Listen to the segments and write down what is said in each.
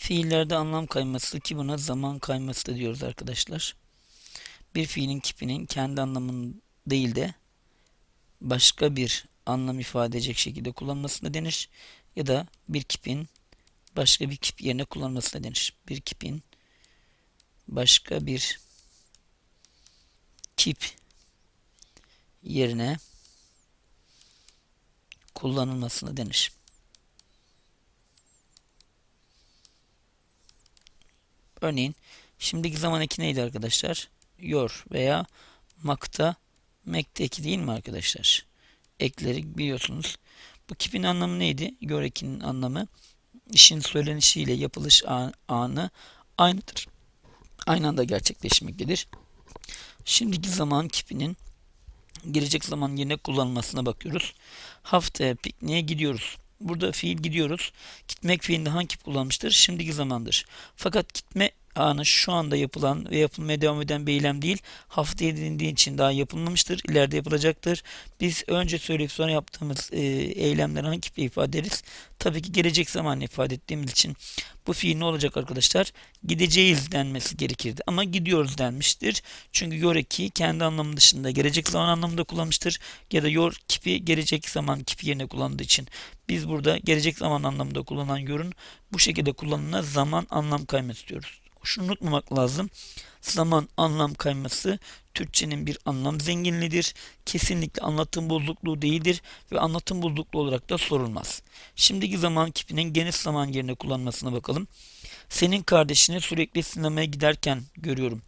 Fiillerde anlam kayması ki buna zaman kayması da diyoruz arkadaşlar. Bir fiilin kipinin kendi anlamının değil de başka bir anlam ifade edecek şekilde kullanmasına denir. Ya da bir kipin başka bir kip yerine kullanmasına denir. Bir kipin başka bir kip yerine kullanılmasına denir. Örneğin şimdiki zaman eki neydi arkadaşlar? Yor veya makta mekte değil mi arkadaşlar? Ekleri biliyorsunuz. Bu kipin anlamı neydi? Yor ekinin anlamı işin söylenişiyle yapılış anı aynıdır. Aynı anda gerçekleşmektedir. Şimdiki zaman kipinin gelecek zaman yerine kullanılmasına bakıyoruz. Haftaya pikniğe gidiyoruz. Burada fiil gidiyoruz. Gitmek fiilinde hangi kip kullanmıştır? Şimdiki zamandır. Fakat gitme anı şu anda yapılan ve yapılmaya devam eden bir eylem değil. Haftaya edindiği için daha yapılmamıştır. İleride yapılacaktır. Biz önce söyleyip sonra yaptığımız e, eylemleri hangi kiple ifade ederiz? Tabii ki gelecek zaman ifade ettiğimiz için bu fiil ne olacak arkadaşlar? Gideceğiz denmesi gerekirdi. Ama gidiyoruz denmiştir. Çünkü yor eki kendi anlamı dışında gelecek zaman anlamında kullanmıştır. Ya da yor kipi gelecek zaman kipi yerine kullandığı için biz burada gelecek zaman anlamında kullanılan yorun bu şekilde kullanılan zaman anlam kayması diyoruz şunu unutmamak lazım. Zaman anlam kayması Türkçenin bir anlam zenginliğidir. Kesinlikle anlatım bozukluğu değildir ve anlatım bozukluğu olarak da sorulmaz. Şimdiki zaman kipinin geniş zaman yerine kullanmasına bakalım. Senin kardeşini sürekli sinemaya giderken görüyorum.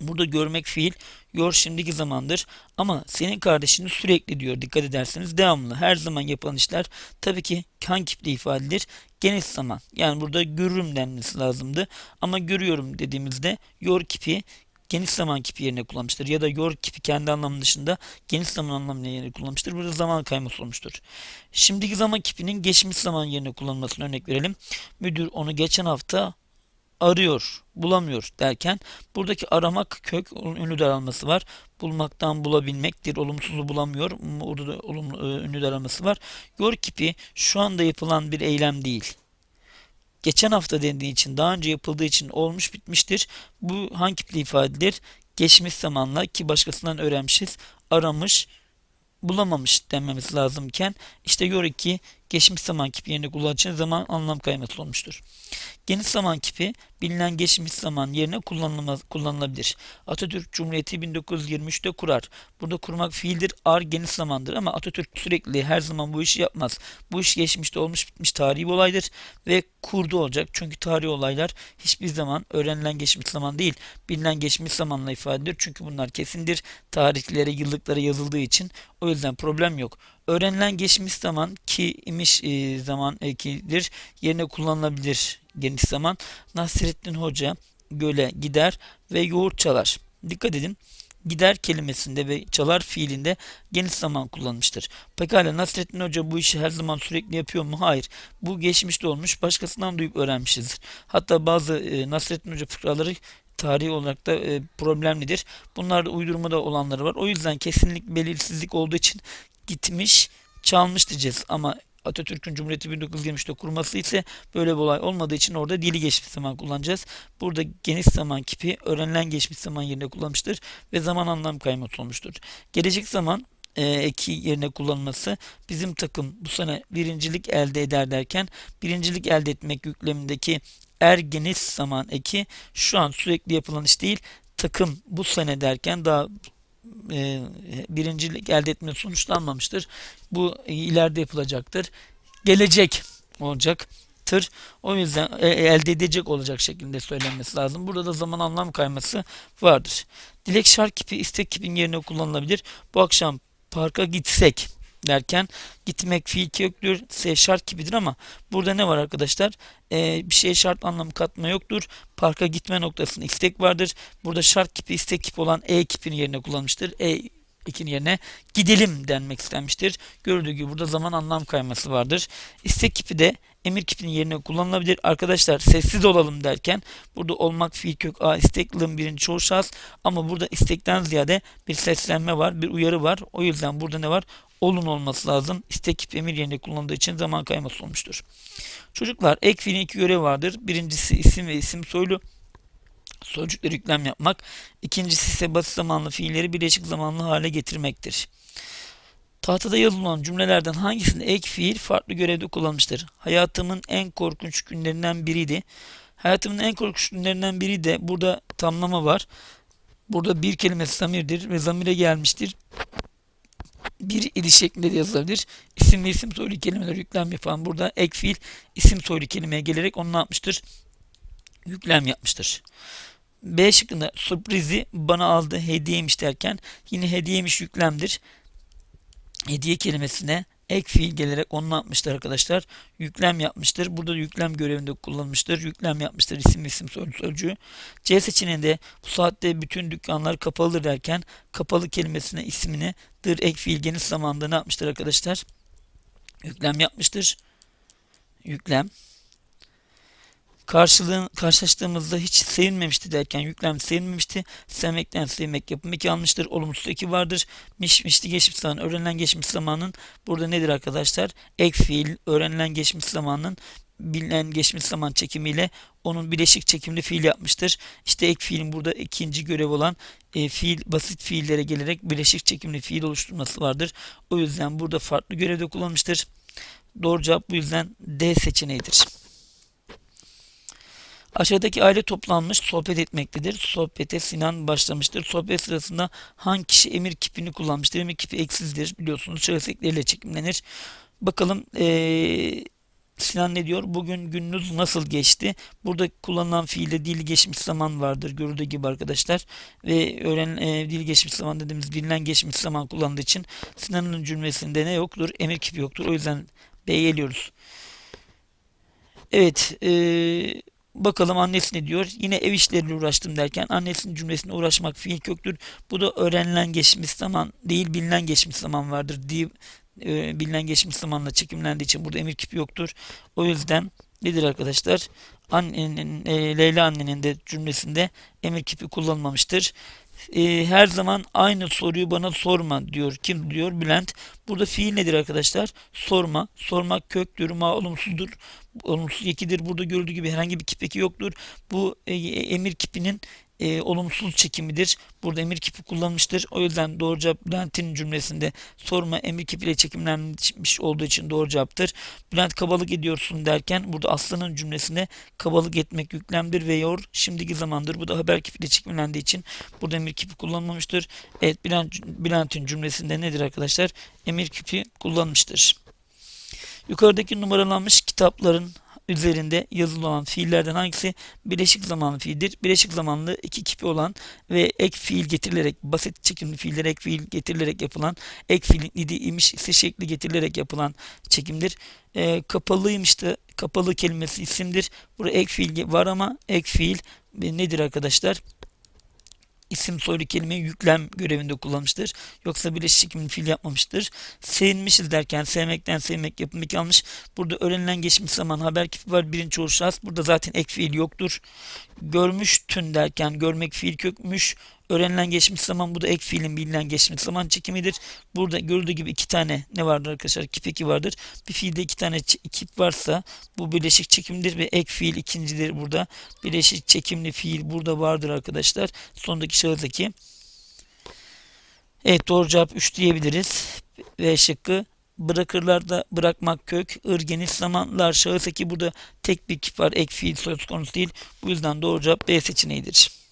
Burada görmek fiil yor şimdiki zamandır ama senin kardeşini sürekli diyor dikkat ederseniz devamlı her zaman yapılan işler tabii ki hangi kiple ifade edilir? Geniş zaman yani burada görürüm denmesi lazımdı ama görüyorum dediğimizde yor kipi geniş zaman kipi yerine kullanmıştır. Ya da yor kipi kendi anlamı dışında geniş zaman anlamına yerine kullanmıştır. Burada zaman kayması olmuştur. Şimdiki zaman kipinin geçmiş zaman yerine kullanılmasını örnek verelim. Müdür onu geçen hafta arıyor, bulamıyor derken buradaki aramak kök ünlü daralması var. Bulmaktan bulabilmektir. Olumsuzu bulamıyor. Orada da olumlu e, ünlü daralması var. Yor kipi şu anda yapılan bir eylem değil. Geçen hafta dendiği için, daha önce yapıldığı için olmuş bitmiştir. Bu hangi kiple ifade? Geçmiş zamanla ki başkasından öğrenmişiz. Aramış, bulamamış denmemiz lazımken işte yor 2 geçmiş zaman kipi yerine kullanılan zaman anlam kayması olmuştur. Geniş zaman kipi bilinen geçmiş zaman yerine kullanılabilir. Atatürk Cumhuriyeti 1923'te kurar. Burada kurmak fiildir, ar geniş zamandır ama Atatürk sürekli her zaman bu işi yapmaz. Bu iş geçmişte olmuş bitmiş tarihi bir olaydır ve kurdu olacak. Çünkü tarihi olaylar hiçbir zaman öğrenilen geçmiş zaman değil, bilinen geçmiş zamanla ifade edilir. Çünkü bunlar kesindir. Tarihlere, yıllıklara yazıldığı için o yüzden problem yok. Öğrenilen geçmiş zaman ki imiş e, zaman ekidir yerine kullanılabilir geniş zaman. Nasrettin Hoca göle gider ve yoğurt çalar. Dikkat edin gider kelimesinde ve çalar fiilinde geniş zaman kullanmıştır. Pekala Nasrettin Hoca bu işi her zaman sürekli yapıyor mu? Hayır. Bu geçmişte olmuş. Başkasından duyup öğrenmişizdir. Hatta bazı e, Nasrettin Hoca fıkraları tarihi olarak da e, problemlidir. Bunlarda uydurmada olanları var. O yüzden kesinlik belirsizlik olduğu için gitmiş çalmış diyeceğiz. Ama Atatürk'ün Cumhuriyeti 1923'te kurması ise böyle bir olay olmadığı için orada dili geçmiş zaman kullanacağız. Burada geniş zaman kipi öğrenilen geçmiş zaman yerine kullanmıştır ve zaman anlam kayması olmuştur. Gelecek zaman e, eki yerine kullanılması bizim takım bu sene birincilik elde eder derken birincilik elde etmek yüklemindeki er geniş zaman eki şu an sürekli yapılan iş değil takım bu sene derken daha e, birincilik elde etme sonuçlanmamıştır. Bu ileride yapılacaktır. Gelecek olacaktır. O yüzden e, elde edecek olacak şeklinde söylenmesi lazım. Burada da zaman anlam kayması vardır. Dilek şark kipi istek kipin yerine kullanılabilir. Bu akşam parka gitsek derken gitmek fiil köklüdür. S şart gibidir ama burada ne var arkadaşlar? Ee, bir şey şart anlamı katma yoktur. Parka gitme noktasında istek vardır. Burada şart kipi istek kipi olan E kipini yerine kullanmıştır. E ikinin yerine gidelim denmek istenmiştir. Gördüğü gibi burada zaman anlam kayması vardır. İstek kipi de emir kipinin yerine kullanılabilir. Arkadaşlar sessiz olalım derken burada olmak fiil kök a isteklığın birinci çoğu şahıs ama burada istekten ziyade bir seslenme var, bir uyarı var. O yüzden burada ne var? Olun olması lazım. İstek emir yerine kullanıldığı için zaman kayması olmuştur. Çocuklar ek fiilin iki görevi vardır. Birincisi isim ve isim soylu sözcükleri yüklem yapmak. İkincisi ise basit zamanlı fiilleri birleşik zamanlı hale getirmektir. Tahtada yazılan cümlelerden hangisinde ek fiil farklı görevde kullanılmıştır? Hayatımın en korkunç günlerinden biriydi. Hayatımın en korkunç günlerinden biri de burada tamlama var. Burada bir kelimesi zamirdir ve zamire gelmiştir. Bir ili şeklinde de yazılabilir. İsim ve isim soylu kelimeler yüklem yapan burada ek fiil isim soylu kelimeye gelerek onu ne yapmıştır? Yüklem yapmıştır. B şıkkında sürprizi bana aldı hediyeymiş derken yine hediyeymiş yüklemdir. Hediye kelimesine ek fiil gelerek onu yapmıştır arkadaşlar? Yüklem yapmıştır. Burada da yüklem görevinde kullanılmıştır. Yüklem yapmıştır isim isim sözcüğü. C seçeneğinde bu saatte bütün dükkanlar kapalıdır derken kapalı kelimesine ismini dır ek fiil geniş zamanda ne yapmıştır arkadaşlar? Yüklem yapmıştır. Yüklem. Karşılığın, karşılaştığımızda hiç sevinmemişti derken yüklem sevinmemişti. Sevmekten sevmek yapım iki almıştır. Olumsuz iki vardır. Mişmişti geçmiş zaman. Öğrenilen geçmiş zamanın burada nedir arkadaşlar? Ek fiil öğrenilen geçmiş zamanın bilinen geçmiş zaman çekimiyle onun bileşik çekimli fiil yapmıştır. İşte ek fiilin burada ikinci görev olan e, fiil basit fiillere gelerek bileşik çekimli fiil oluşturması vardır. O yüzden burada farklı görevde kullanmıştır. Doğru cevap bu yüzden D seçeneğidir. Aşağıdaki aile toplanmış sohbet etmektedir. Sohbete Sinan başlamıştır. Sohbet sırasında hangi kişi emir kipini kullanmıştır? Emir kipi eksizdir biliyorsunuz. Şahıs ekleriyle çekimlenir. Bakalım ee, Sinan ne diyor? Bugün gününüz nasıl geçti? Burada kullanılan fiilde dil geçmiş zaman vardır. Görüldüğü gibi arkadaşlar. Ve öğren e, dil geçmiş zaman dediğimiz bilinen geçmiş zaman kullandığı için Sinan'ın cümlesinde ne yoktur? Emir kipi yoktur. O yüzden B'ye eliyoruz. Evet. Eee Bakalım annesi ne diyor? Yine ev işleriyle uğraştım derken annesinin cümlesine uğraşmak fiil köktür. Bu da öğrenilen geçmiş zaman değil bilinen geçmiş zaman vardır diye bilinen geçmiş zamanla çekimlendiği için burada emir kipi yoktur. O yüzden nedir arkadaşlar? Annenin, e, Leyla annenin de cümlesinde emir kipi kullanılmamıştır. E, her zaman aynı soruyu bana sorma diyor. Kim diyor? Bülent. Burada fiil nedir arkadaşlar? Sorma. Sormak köktür. Ma olumsuzdur olumsuz ekidir. Burada görüldüğü gibi herhangi bir kipeki yoktur. Bu e, emir kipinin e, olumsuz çekimidir. Burada emir kipi kullanmıştır. O yüzden doğru cevap Bülent'in cümlesinde sorma emir kipiyle çekimlenmiş olduğu için doğru cevaptır. Bülent kabalık ediyorsun derken burada Aslan'ın cümlesinde kabalık etmek yüklemdir ve yor şimdiki zamandır. Bu da haber kipiyle çekimlendiği için burada emir kipi kullanmamıştır. Evet Bülent, Bülent'in cümlesinde nedir arkadaşlar? Emir kipi kullanmıştır. Yukarıdaki numaralanmış kitapların üzerinde yazılı olan fiillerden hangisi bileşik zamanlı fiildir? Bileşik zamanlı iki kipi olan ve ek fiil getirilerek basit çekimli fiiller ek fiil getirilerek yapılan ek fiilin idi imiş ise şekli getirilerek yapılan çekimdir. E, kapalıymış da kapalı kelimesi isimdir. Burada ek fiil var ama ek fiil nedir arkadaşlar? İsim soylu kelimeyi yüklem görevinde kullanmıştır. Yoksa birleşik fiil yapmamıştır. Sevinmişiz derken sevmekten sevmek yapımı kalmış. Burada öğrenilen geçmiş zaman haber kipi var birinci olur. Burada zaten ek fiil yoktur. Görmüştün derken görmek fiil kökmüş. Öğrenilen geçmiş zaman bu da ek fiilin bilinen geçmiş zaman çekimidir. Burada görüldüğü gibi iki tane ne vardır arkadaşlar? Kip eki vardır. Bir fiilde iki tane kip varsa bu birleşik çekimdir ve ek fiil ikincidir burada. Birleşik çekimli fiil burada vardır arkadaşlar. Sondaki şahıs eki. Evet doğru cevap 3 diyebiliriz. V şıkkı bırakırlar da bırakmak kök, ır geniş zamanlar şahıs eki burada tek bir kip var. Ek fiil söz konusu değil. Bu yüzden doğru cevap B seçeneğidir.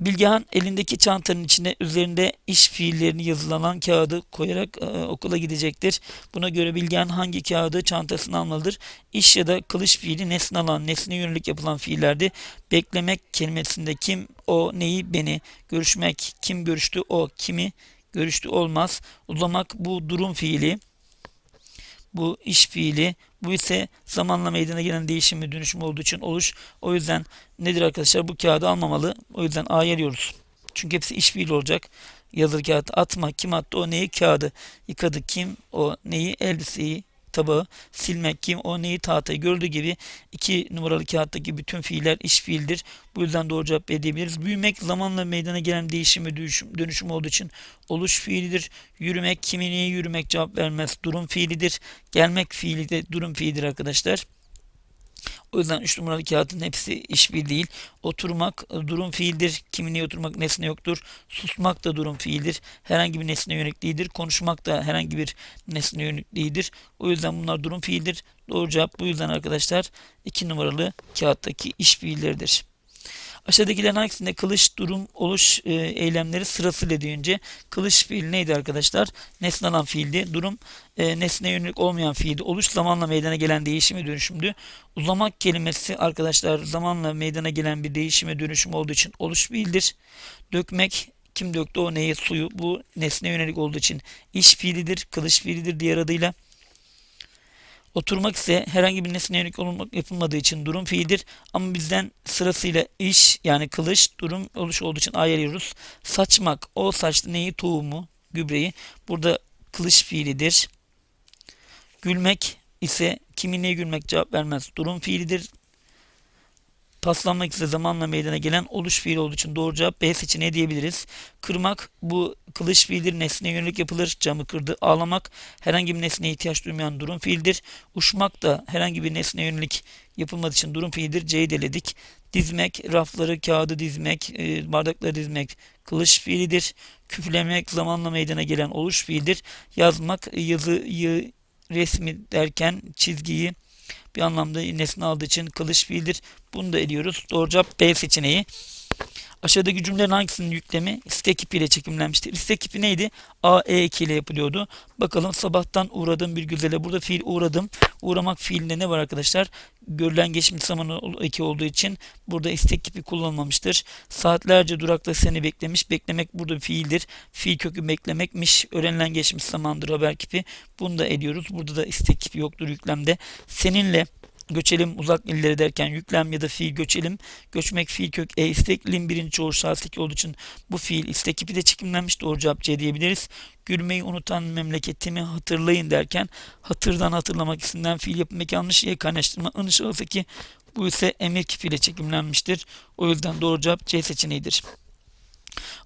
Bilgehan elindeki çantanın içine üzerinde iş fiillerini yazılanan kağıdı koyarak e, okula gidecektir. Buna göre Bilgehan hangi kağıdı çantasına almalıdır? İş ya da kılıç fiili nesne alan, nesne yönelik yapılan fiillerdi. Beklemek kelimesinde kim, o, neyi, beni. Görüşmek, kim görüştü, o, kimi görüştü olmaz. Uzamak bu durum fiili. Bu iş fiili. Bu ise zamanla meydana gelen değişim ve dönüşüm olduğu için oluş. O yüzden nedir arkadaşlar? Bu kağıdı almamalı. O yüzden A arıyoruz. Çünkü hepsi iş fiili olacak. Yazılı kağıt atma. Kim attı o neyi? Kağıdı. Yıkadı kim? O neyi? Elbiseyi. Tabağı, silmek, kim, o neyi, tahtayı gördüğü gibi iki numaralı kağıttaki bütün fiiller iş fiildir. Bu yüzden doğru cevap B diyebiliriz. Büyümek zamanla meydana gelen değişim ve dönüşüm, dönüşüm olduğu için oluş fiilidir. Yürümek, kimi neye yürümek cevap vermez. Durum fiilidir. Gelmek fiili de durum fiilidir arkadaşlar. O yüzden 3 numaralı kağıtın hepsi iş bir değil. Oturmak e, durum fiildir. Kimine oturmak nesne yoktur. Susmak da durum fiildir. Herhangi bir nesne yönelik değildir. Konuşmak da herhangi bir nesne yönelik değildir. O yüzden bunlar durum fiildir. Doğru cevap bu yüzden arkadaşlar 2 numaralı kağıttaki iş fiilleridir. Aşağıdakilerin hangisinde kılıç, durum, oluş e, eylemleri sırasıyla deyince kılıç fiil neydi arkadaşlar? Nesne alan fiildi. Durum e, nesne yönelik olmayan fiildi. Oluş zamanla meydana gelen değişim ve dönüşümdü. Uzamak kelimesi arkadaşlar zamanla meydana gelen bir değişim ve dönüşüm olduğu için oluş fiildir. Dökmek kim döktü o neyi suyu bu nesne yönelik olduğu için iş fiilidir, kılıç fiilidir diğer adıyla. Oturmak ise herhangi bir nesneye yönelik olmak yapılmadığı için durum fiildir. Ama bizden sırasıyla iş yani kılıç durum oluş olduğu için ayırıyoruz. Saçmak o saçlı neyi tohumu gübreyi burada kılıç fiilidir. Gülmek ise kimin neye gülmek cevap vermez. Durum fiilidir. Paslanmak ise zamanla meydana gelen oluş fiili olduğu için doğru cevap B seçeneği diyebiliriz. Kırmak bu kılıç fiildir. Nesneye yönelik yapılır. Camı kırdı. Ağlamak herhangi bir nesneye ihtiyaç duymayan durum fiildir. Uçmak da herhangi bir nesneye yönelik yapılmadığı için durum fiildir. C'yi deledik. Dizmek, rafları, kağıdı dizmek, e, bardakları dizmek kılıç fiilidir. Küflemek zamanla meydana gelen oluş fiildir. Yazmak, yazıyı, resmi derken çizgiyi bir anlamda nesne aldığı için kılıç fiildir. Bunu da ediyoruz. Doğru cevap B seçeneği. Aşağıdaki cümlelerin hangisinin yüklemi istek kipi ile çekimlenmiştir? İstek kipi neydi? A, E ile yapılıyordu. Bakalım sabahtan uğradığım bir güzele. Burada fiil uğradım. Uğramak fiilinde ne var arkadaşlar? Görülen geçmiş zamanı eki olduğu için burada istek kipi kullanılmamıştır. Saatlerce durakta seni beklemiş. Beklemek burada fiildir. Fiil kökü beklemekmiş. Öğrenilen geçmiş zamandır haber kipi. Bunu da ediyoruz. Burada da istek kipi yoktur yüklemde. Seninle göçelim uzak illere derken yüklem ya da fiil göçelim. Göçmek fiil kök e isteklim birinci çoğul şahsiki olduğu için bu fiil istek kipi de çekimlenmiş. Doğru cevap C diyebiliriz. Gülmeyi unutan memleketimi hatırlayın derken hatırdan hatırlamak isimden fiil yapım yanlış ye kaynaştırma ın şahsiki bu ise emir kipiyle çekimlenmiştir. O yüzden doğru cevap C seçeneğidir.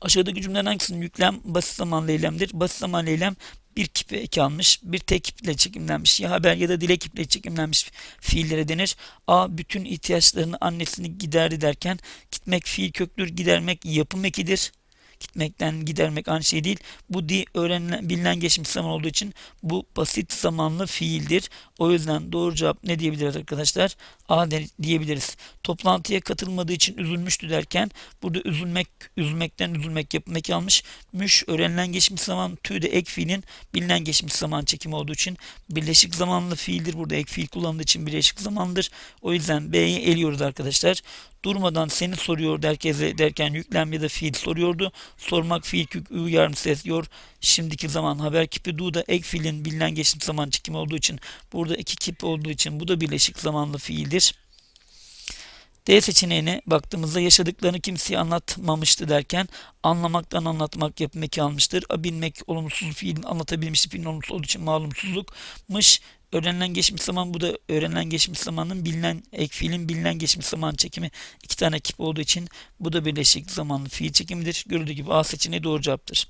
Aşağıdaki cümlelerin hangisinin yüklem basit zamanlı eylemdir? Basit zamanlı eylem bir kipi eki almış, bir tek kiple çekimlenmiş ya haber ya da dile kiple çekimlenmiş fiillere denir. A bütün ihtiyaçlarını annesini giderdi derken gitmek fiil köklür, gidermek yapım ekidir gitmekten gidermek aynı şey değil. Bu di öğrenilen bilinen geçmiş zaman olduğu için bu basit zamanlı fiildir. O yüzden doğru cevap ne diyebiliriz arkadaşlar? A diyebiliriz. Toplantıya katılmadığı için üzülmüştü derken burada üzülmek, üzülmekten üzülmek yapmak yanlış. Müş öğrenilen geçmiş zaman tüy de ek fiilin bilinen geçmiş zaman çekimi olduğu için birleşik zamanlı fiildir. Burada ek fiil kullandığı için birleşik zamandır. O yüzden B'yi eliyoruz arkadaşlar durmadan seni soruyor derkeze derken yüklem ya da fiil soruyordu. Sormak fiil kök ü yarım ses. Şimdiki zaman haber kipi du da ek fiilin bilinen geçmiş zaman çekimi olduğu için burada iki kip olduğu için bu da birleşik zamanlı fiildir. D seçeneğine baktığımızda yaşadıklarını kimseye anlatmamıştı derken anlamaktan anlatmak yapım eki almıştır. Bilmek olumsuz fiilin anlatabilmişti fiilin olumsuz olduğu için malumsuzlukmış. Öğrenilen geçmiş zaman bu da öğrenilen geçmiş zamanın bilinen ek fiilin bilinen geçmiş zaman çekimi iki tane kip olduğu için bu da birleşik zamanlı fiil çekimidir. Görüldüğü gibi A seçeneği doğru cevaptır.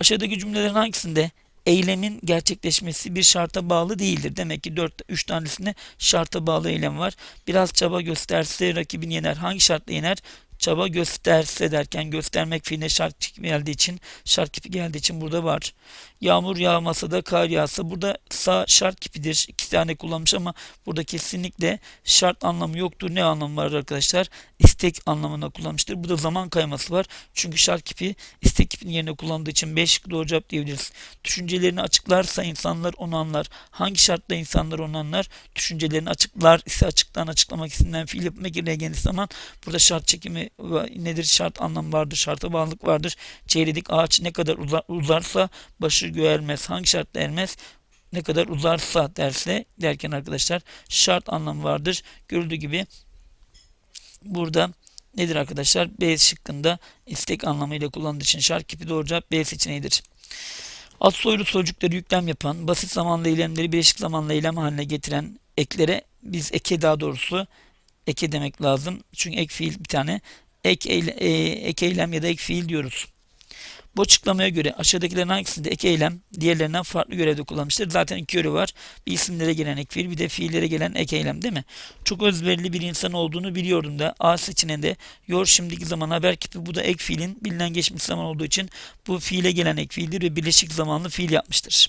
Aşağıdaki cümlelerin hangisinde eylemin gerçekleşmesi bir şarta bağlı değildir. Demek ki 4 3 tanesinde şarta bağlı eylem var. Biraz çaba gösterse rakibini yener. Hangi şartla yener? çaba gösterse derken göstermek fiiline şart geldiği için şart kipi geldiği için burada var. Yağmur yağmasa da kar yağsa burada sağ şart kipidir. İki tane kullanmış ama burada kesinlikle şart anlamı yoktur. Ne anlamı var arkadaşlar? İstek anlamına kullanmıştır. Burada zaman kayması var. Çünkü şart kipi istek kipinin yerine kullandığı için 5 doğru cevap diyebiliriz. Düşüncelerini açıklarsa insanlar onu anlar. Hangi şartla insanlar onu anlar? Düşüncelerini açıklar ise açıktan açıklamak isimden fiil yapmak geldiği zaman burada şart çekimi nedir? Şart anlam vardır. Şarta bağlılık vardır. Çeyredik ağaç ne kadar uzar, uzarsa başı göğe ermez. Hangi şartla ermez? Ne kadar uzarsa derse derken arkadaşlar şart anlamı vardır. Görüldüğü gibi burada nedir arkadaşlar? B şıkkında istek anlamıyla kullanıldığı için şart kipi doğru cevap B seçeneğidir. Alt soylu sözcükleri yüklem yapan, basit zamanlı eylemleri bileşik zamanlı eylem haline getiren eklere biz eke daha doğrusu eke demek lazım. Çünkü ek fiil bir tane ek, eyle, e, ek eylem ya da ek fiil diyoruz. Bu açıklamaya göre aşağıdakilerin hangisinde ek eylem diğerlerinden farklı görevde kullanmıştır? Zaten iki görev var. Bir isimlere gelen ek fiil bir de fiillere gelen ek eylem değil mi? Çok özverili bir insan olduğunu biliyordum da A seçeneğinde yor şimdiki zaman haber kipi bu da ek fiilin bilinen geçmiş zaman olduğu için bu fiile gelen ek fiildir ve birleşik zamanlı fiil yapmıştır.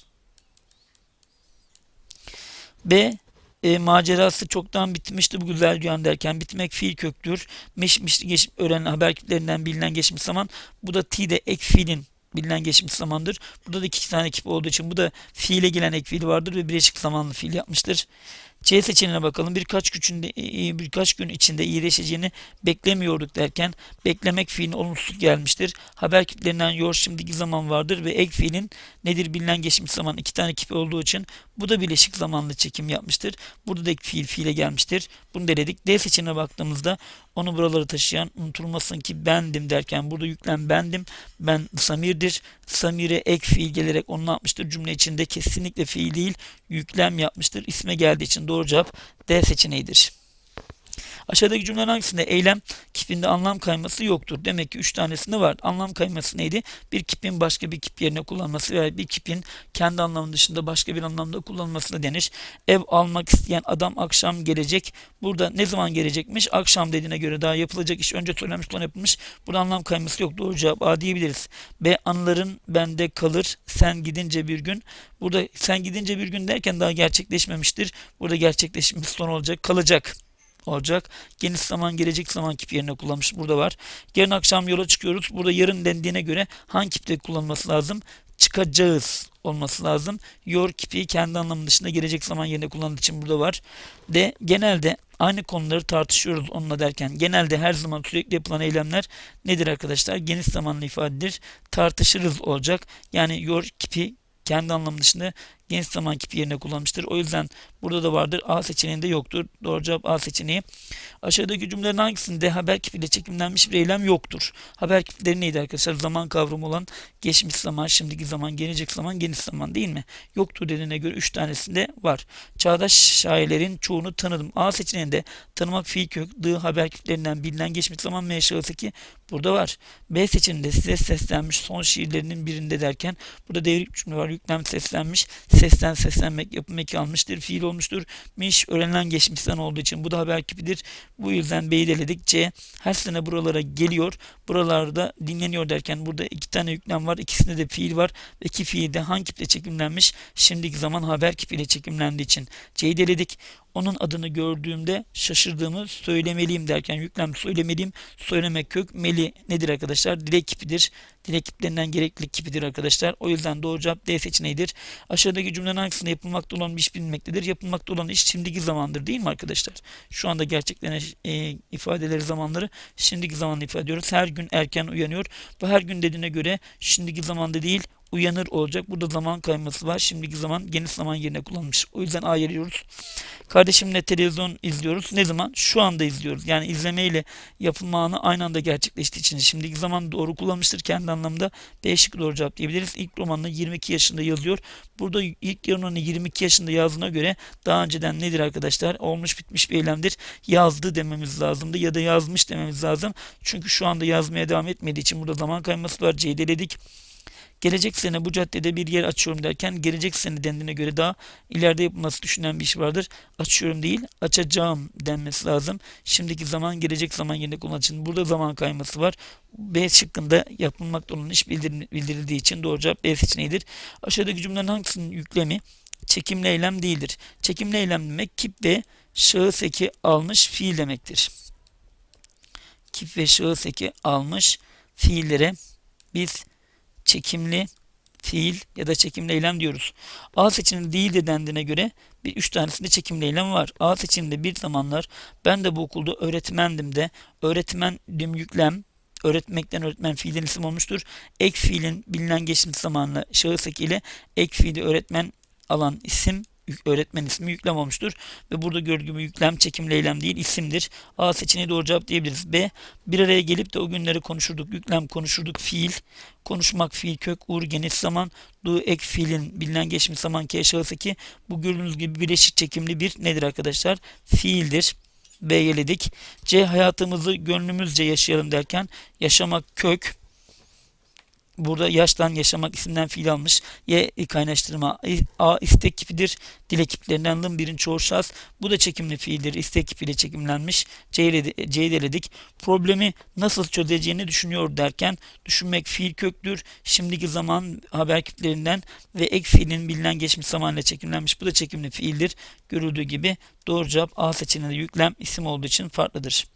B e, macerası çoktan bitmişti bu güzel rüyan derken bitmek fiil köktür. Miş geç öğrenen haber kiplerinden bilinen geçmiş zaman. Bu da ti de ek fiilin bilinen geçmiş zamandır. Burada da iki tane ekip olduğu için bu da fiile gelen ek fiil vardır ve birleşik zamanlı fiil yapmıştır. C seçeneğine bakalım. Birkaç güçünde birkaç gün içinde iyileşeceğini beklemiyorduk derken beklemek fiilin olumsuz gelmiştir. Haber kiplerinden yor şimdiki zaman vardır ve ek fiilin nedir bilinen geçmiş zaman iki tane kip olduğu için bu da bileşik zamanlı çekim yapmıştır. Burada da ek fiil fiile gelmiştir. Bunu denedik. D seçeneğine baktığımızda onu buraları taşıyan unutulmasın ki bendim derken burada yüklem bendim. Ben samirdir. Samire ek fiil gelerek onu yapmıştır? Cümle içinde kesinlikle fiil değil yüklem yapmıştır. İsme geldiği için doğru cevap D seçeneğidir. Aşağıdaki cümlenin hangisinde eylem kipinde anlam kayması yoktur? Demek ki 3 tanesinde var. Anlam kayması neydi? Bir kipin başka bir kip yerine kullanması veya bir kipin kendi anlamı dışında başka bir anlamda kullanılmasına denir. Ev almak isteyen adam akşam gelecek. Burada ne zaman gelecekmiş? Akşam dediğine göre daha yapılacak iş önce söylenmiş sonra yapılmış. Burada anlam kayması yok. Doğru cevap A diyebiliriz. B. Anıların bende kalır. Sen gidince bir gün. Burada sen gidince bir gün derken daha gerçekleşmemiştir. Burada gerçekleşmiş son olacak. Kalacak olacak. Geniş zaman gelecek zaman kip yerine kullanmış. Burada var. Yarın akşam yola çıkıyoruz. Burada yarın dendiğine göre hangi kipte kullanılması lazım? Çıkacağız olması lazım. Yor kipi kendi anlamı dışında gelecek zaman yerine kullandığı için burada var. De genelde aynı konuları tartışıyoruz onunla derken genelde her zaman sürekli yapılan eylemler nedir arkadaşlar? Geniş zamanlı ifadedir. Tartışırız olacak. Yani yor kipi kendi anlamı dışında geniş zaman kipi yerine kullanmıştır. O yüzden burada da vardır. A seçeneğinde yoktur. Doğru cevap A seçeneği. Aşağıdaki cümlelerin hangisinde haber kipiyle çekimlenmiş bir eylem yoktur? Haber kipleri neydi arkadaşlar? Zaman kavramı olan geçmiş zaman, şimdiki zaman, gelecek zaman, geniş zaman değil mi? Yoktur dediğine göre 3 tanesinde var. Çağdaş şairlerin çoğunu tanıdım. A seçeneğinde tanımak fiil kök, dı haber kiplerinden bilinen geçmiş zaman M ki burada var. B seçeneğinde size seslenmiş son şiirlerinin birinde derken burada devrik cümle var. Yüklem seslenmiş sesten seslenmek yapım eki. Fiil olmuştur. Miş öğrenilen geçmişten olduğu için bu da haber kipidir. Bu yüzden B'yi deledik. Her sene buralara geliyor. Buralarda dinleniyor derken burada iki tane yüklem var. İkisinde de fiil var. Ve iki fiil de hangi kiple çekimlenmiş? Şimdiki zaman haber kipiyle çekimlendiği için C'yi deledik onun adını gördüğümde şaşırdığımı söylemeliyim derken yüklem söylemeliyim. Söylemek kök meli nedir arkadaşlar? Dilek kipidir. Dilek kiplerinden gerekli kipidir arkadaşlar. O yüzden doğru cevap D seçeneğidir. Aşağıdaki cümlenin hangisinde yapılmakta olan bir iş bilinmektedir? Yapılmakta olan iş şimdiki zamandır değil mi arkadaşlar? Şu anda gerçeklenen e, ifadeleri zamanları şimdiki zamanla ifade ediyoruz. Her gün erken uyanıyor. Bu her gün dediğine göre şimdiki zamanda değil uyanır olacak. Burada zaman kayması var. Şimdiki zaman geniş zaman yerine kullanılmış. O yüzden A veriyoruz. Kardeşimle televizyon izliyoruz. Ne zaman? Şu anda izliyoruz. Yani izleme ile yapılma anı aynı anda gerçekleştiği için şimdiki zaman doğru kullanmıştır kendi anlamda. B şıkkı doğru cevap diyebiliriz. İlk romanını 22 yaşında yazıyor. Burada ilk romanını 22 yaşında yazdığına göre daha önceden nedir arkadaşlar? Olmuş bitmiş bir eylemdir. Yazdı dememiz lazımdı ya da yazmış dememiz lazım. Çünkü şu anda yazmaya devam etmediği için burada zaman kayması var. C'yi deledik. Gelecek sene bu caddede bir yer açıyorum derken gelecek sene dendiğine göre daha ileride yapılması düşünen bir iş vardır. Açıyorum değil açacağım denmesi lazım. Şimdiki zaman gelecek zaman yerine kullanıldığı için burada zaman kayması var. B şıkkında yapılmakta olan iş bildirildiği için doğru cevap B seçeneğidir. Aşağıdaki cümlenin hangisinin yüklemi çekimli eylem değildir? Çekimli eylem demek kip ve şahıs eki almış fiil demektir. Kip ve şahıs eki almış fiillere biz çekimli fiil ya da çekimli eylem diyoruz. A seçeneği değil de dendiğine göre bir üç tanesinde çekimli eylem var. A seçeneğinde bir zamanlar ben de bu okulda öğretmendim de öğretmendim yüklem öğretmekten öğretmen fiilin isim olmuştur. Ek fiilin bilinen geçmiş zamanlı şahıs eki ile ek fiili öğretmen alan isim öğretmen ismi yüklem olmuştur. Ve burada gibi yüklem çekimli eylem değil isimdir. A seçeneği doğru cevap diyebiliriz. B bir araya gelip de o günleri konuşurduk. Yüklem konuşurduk. Fiil konuşmak fiil kök uğur geniş zaman du ek fiilin bilinen geçmiş zaman ki şahıs eki bu gördüğünüz gibi bileşik çekimli bir nedir arkadaşlar? Fiildir. B yeledik. C hayatımızı gönlümüzce yaşayalım derken yaşamak kök Burada yaştan yaşamak isimden fiil almış. Y kaynaştırma. A istek kipidir. Dile kiplerinden lım birin çoğul. Bu da çekimli fiildir. İstek kipiyle çekimlenmiş. C'yi C'yi eledik. Problemi nasıl çözeceğini düşünüyor derken düşünmek fiil köktür. Şimdiki zaman haber kiplerinden ve ek fiilin bilinen geçmiş zamanla çekimlenmiş. Bu da çekimli fiildir. Görüldüğü gibi doğru cevap A seçeneğinde yüklem isim olduğu için farklıdır.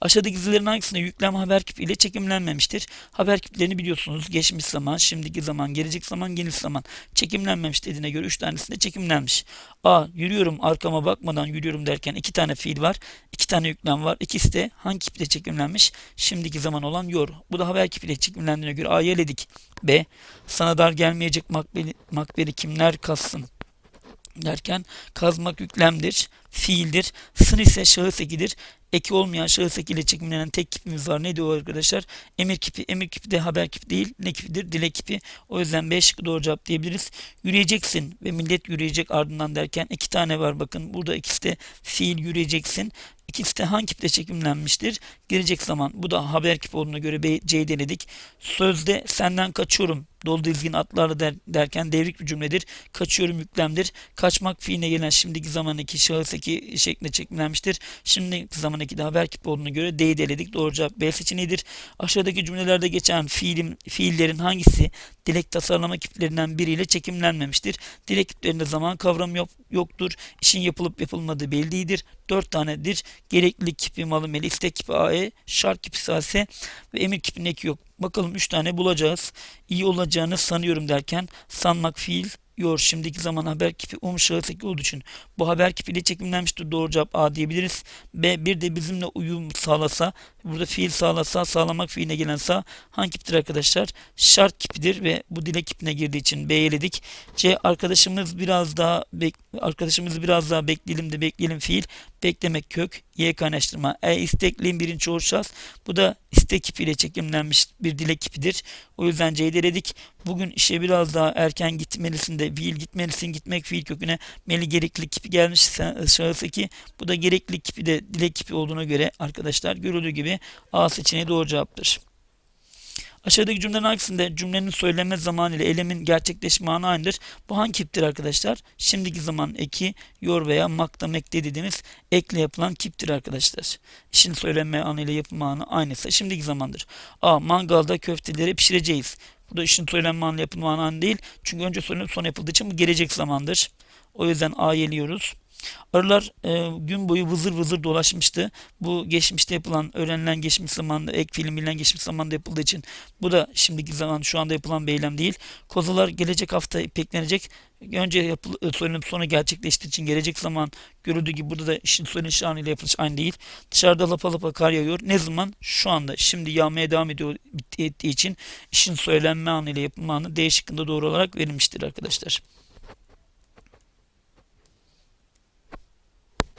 Aşağıdaki dizilerin hangisinde yüklem haber kipiyle çekimlenmemiştir? Haber kiplerini biliyorsunuz. Geçmiş zaman, şimdiki zaman, gelecek zaman, geniş zaman. Çekimlenmemiş dediğine göre 3 tanesinde çekimlenmiş. A. Yürüyorum arkama bakmadan yürüyorum derken iki tane fiil var. iki tane yüklem var. İkisi de hangi kiple çekimlenmiş? Şimdiki zaman olan yor. Bu da haber kipiyle çekimlendiğine göre A'yı eledik. B. Sana dar gelmeyecek makbeli, makbeli kimler kalsın? Derken kazmak yüklemdir, fiildir. Sın ise şahıs ekidir. Eki olmayan şahıs ekiyle çekimlenen tek kipimiz var. Neydi o arkadaşlar? Emir kipi. Emir kipi de haber kipi değil. Ne kipidir? Dile kipi. O yüzden B şıkkı doğru cevap diyebiliriz. Yürüyeceksin ve millet yürüyecek ardından derken iki tane var bakın. Burada ikisi de fiil yürüyeceksin. De hangi kiple çekimlenmiştir? Gelecek zaman. Bu da haber kipi olduğuna göre C'yi denedik. Sözde senden kaçıyorum. Dolu dizgin atlarla der, derken devrik bir cümledir. Kaçıyorum yüklemdir. Kaçmak fiiline gelen şimdiki zamandaki şahıs eki şeklinde çekimlenmiştir. Şimdiki zamandaki de haber kipi olduğuna göre D'yi deledik. Doğru cevap B seçeneğidir. Aşağıdaki cümlelerde geçen fiilim, fiillerin hangisi dilek tasarlama kiplerinden biriyle çekimlenmemiştir? Dilek kiplerinde zaman kavramı yok, yoktur. İşin yapılıp yapılmadığı belli değildir. Dört tanedir. Gereklilik kipi malı meli, istek kipi AE, şart kipi sase ve emir kipinin eki yok. Bakalım 3 tane bulacağız. İyi olacağını sanıyorum derken sanmak fiil yor şimdiki zaman haber kipi um şahıs eki olduğu için bu haber kipiyle çekimlenmiştir. Doğru cevap A diyebiliriz. B bir de bizimle uyum sağlasa burada fiil sağlasa sağlamak fiiline gelen sağ hangi kiptir arkadaşlar? Şart kipidir ve bu dile kipine girdiği için B eledik. C arkadaşımız biraz daha bek arkadaşımızı biraz daha bekleyelim de bekleyelim fiil beklemek kök Y kaynaştırma. E istekliğin birinci çoğul. Bu da istek kipiyle çekimlenmiş bir dilek kipidir. O yüzden C'yi dedik. Bugün işe biraz daha erken gitmelisin de fiil gitmelisin gitmek fiil köküne meli gereklilik kipi gelmiş şahıs 2. Bu da gereklilik kipi de dilek kipi olduğuna göre arkadaşlar görüldüğü gibi A seçeneği doğru cevaptır. Aşağıdaki cümlelerin hangisinde cümlenin söyleme zamanı ile eylemin gerçekleşme anı aynıdır? Bu hangi kiptir arkadaşlar? Şimdiki zaman eki, yor veya makta mekte dediğimiz ekle yapılan kiptir arkadaşlar. İşin söyleme anı ile yapılma anı aynısı. Şimdiki zamandır. A. Mangalda köfteleri pişireceğiz. Bu da işin söylenme anı yapılma anı değil. Çünkü önce söylenip sonra yapıldığı için bu gelecek zamandır. O yüzden A yeliyoruz. Arılar e, gün boyu vızır vızır dolaşmıştı. Bu geçmişte yapılan, öğrenilen geçmiş zamanda, ek fiilim bilinen geçmiş zamanda yapıldığı için bu da şimdiki zaman şu anda yapılan bir eylem değil. Kozalar gelecek hafta ipeklenecek. Önce yapıl, söylenip sonra gerçekleştiği için gelecek zaman görüldüğü gibi burada da işin söyleniş anıyla yapılış aynı değil. Dışarıda lapa lapa kar yağıyor. Ne zaman? Şu anda. Şimdi yağmaya devam ediyor ettiği için işin söylenme anıyla yapılma anı D şıkkında doğru olarak verilmiştir arkadaşlar.